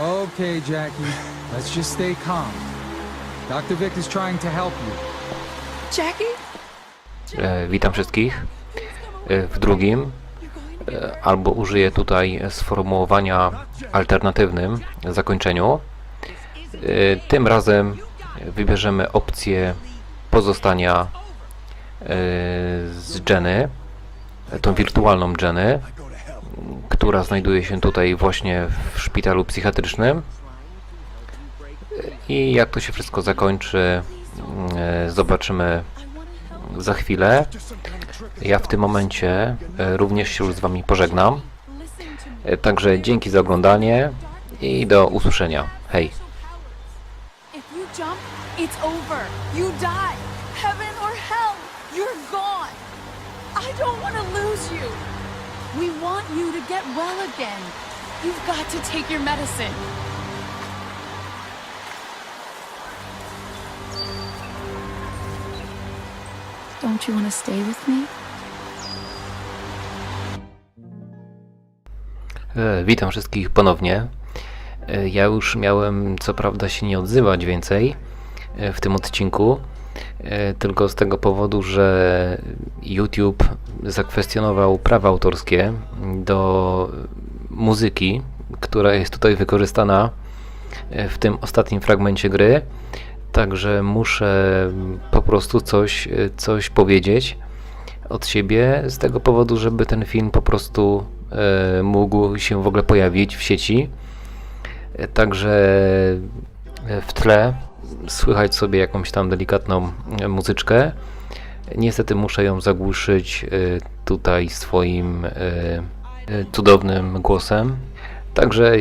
Okay, Jackie. Let's just stay calm. Dr. Vic is trying to help you. Jackie? E, witam wszystkich. E, w drugim e, albo użyję tutaj sformułowania alternatywnym zakończeniu. E, tym razem wybierzemy opcję pozostania e, z Jenny, tą wirtualną Jenny, która znajduje się tutaj właśnie w szpitalu psychiatrycznym. I jak to się wszystko zakończy, e, zobaczymy za chwilę. Ja w tym momencie e, również się już z Wami pożegnam. E, Także dzięki za oglądanie i do usłyszenia. Hej! It's over. You die. Heaven or hell, you're gone. I don't want to lose you. We want you to get well again. You've got to take your medicine. Don't you want to stay with me? E, Witam wszystkich ponownie. E, Ja już miałem co prawda się nie odzywać więcej e, w tym odcinku, tylko z tego powodu, że YouTube zakwestionował prawa autorskie do muzyki, która jest tutaj wykorzystana e, w tym ostatnim fragmencie gry. Także muszę po prostu coś, e, coś powiedzieć od siebie z tego powodu, żeby ten film po prostu e, mógł się w ogóle pojawić w sieci. Także w tle słychać sobie jakąś tam delikatną muzyczkę. Niestety muszę ją zagłuszyć e, tutaj swoim e, e, cudownym głosem. Także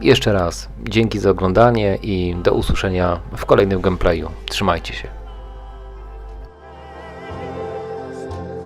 jeszcze raz dzięki za oglądanie i do usłyszenia w kolejnym gameplayu. Trzymajcie się.